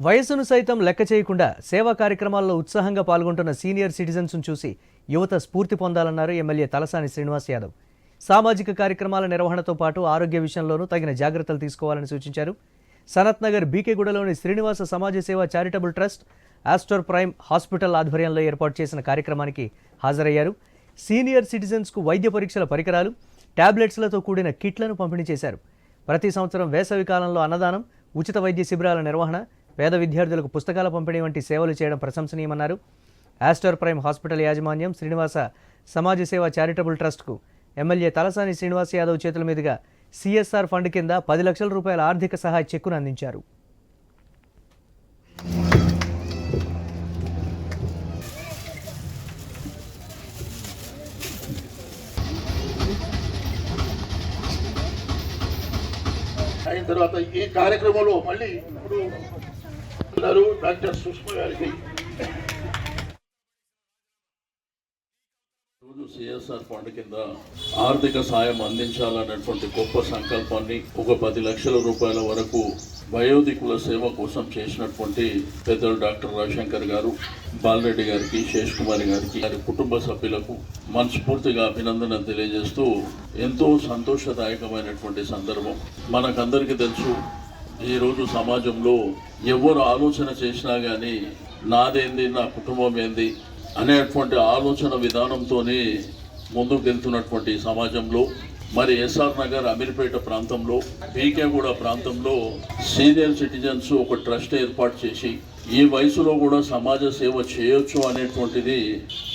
వయసును సైతం లెక్క చేయకుండా సేవా కార్యక్రమాల్లో ఉత్సాహంగా పాల్గొంటున్న సీనియర్ సిటిజన్స్ను చూసి యువత స్ఫూర్తి పొందాలన్నారు ఎమ్మెల్యే తలసాని శ్రీనివాస్ యాదవ్. సామాజిక కార్యక్రమాల నిర్వహణతో పాటు ఆరోగ్య విషయంలోనూ తగిన జాగ్రత్తలు తీసుకోవాలని సూచించారు. Sanath Nagar బీకేగూడలోని Srinivasa Samaja Seva charitable trust Aster Prime Hospital ఆధ్వర్యంలో ఏర్పాటు చేసిన కార్యక్రమానికి హాజరయ్యారు. సీనియర్ సిటిజన్స్కు వైద్య పరీక్షల పరికరాలు టాబ్లెట్స్లతో కూడిన కిట్లను పంపిణీ చేశారు. ప్రతి సంవత్సరం వేసవి కాలంలో అన్నదానం ఉచిత వైద్య శిబిరాల నిర్వహణ పేద విద్యార్థులకు పుస్తకాల పంపిణీ వంటి సేవలు చేయడం ప్రశంసనీయమన్నారు. ఆస్టర్ ప్రైమ్ హాస్పిటల్ యాజమాన్యం శ్రీనివాస సమాజ సేవ చారిటబుల్ ట్రస్ట్కు ఎమ్మెల్యే తలసాని శ్రీనివాస్ యాదవ్ చేతుల మీదుగా సిఎస్ఆర్ ఫండ్ కింద పది లక్షల రూపాయల ఆర్థిక సహాయ చెక్కును అందించారు. అయిన తర్వాత ఈ కార్యక్రమంలో మళ్ళీ ఇప్పుడు ఉన్నారు డాక్టర్ సుష్మ గారికి. రోజు సిఎస్ఆర్ ఫండ్ కింద ఆర్థిక సాయం అందించాలన్నటువంటి గొప్ప సంకల్పాన్ని ఒక పది లక్షల రూపాయల వరకు వయోధికుల సేవ కోసం చేసినటువంటి పెద్దలు డాక్టర్ రవిశంకర్ గారు బాలరెడ్డి గారికి శేష్ కుమార్ గారికి వారి కుటుంబ సభ్యులకు మనస్ఫూర్తిగా అభినందన తెలియజేస్తూ ఎంతో సంతోషదాయకమైనటువంటి సందర్భం. మనకందరికీ తెలుసు ఈరోజు సమాజంలో ఎవరు ఆలోచన చేసినా కానీ నాదేంది నా కుటుంబం ఏంది అనేటువంటి ఆలోచన విధానంతోనే ముందుకు వెళ్తున్నటువంటి సమాజంలో మరి ఎస్ఆర్ నగర్ అమీర్పేట ప్రాంతంలో పీకేగూడ ప్రాంతంలో సీనియర్ సిటిజన్స్ ఒక ట్రస్ట్ ఏర్పాటు చేసి ఈ వయసులో కూడా సమాజ సేవ చేయొచ్చు అనేటువంటిది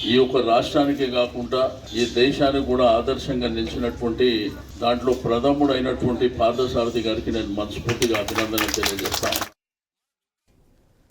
ఈ యొక్క రాష్ట్రానికే కాకుండా ఈ దేశానికి కూడా ఆదర్శంగా నిలిచినటువంటి దాంట్లో ప్రథముడైనటువంటి పార్థసారథి గారికి నేను మనస్ఫూర్తిగా అభినందన తెలియజేస్తాను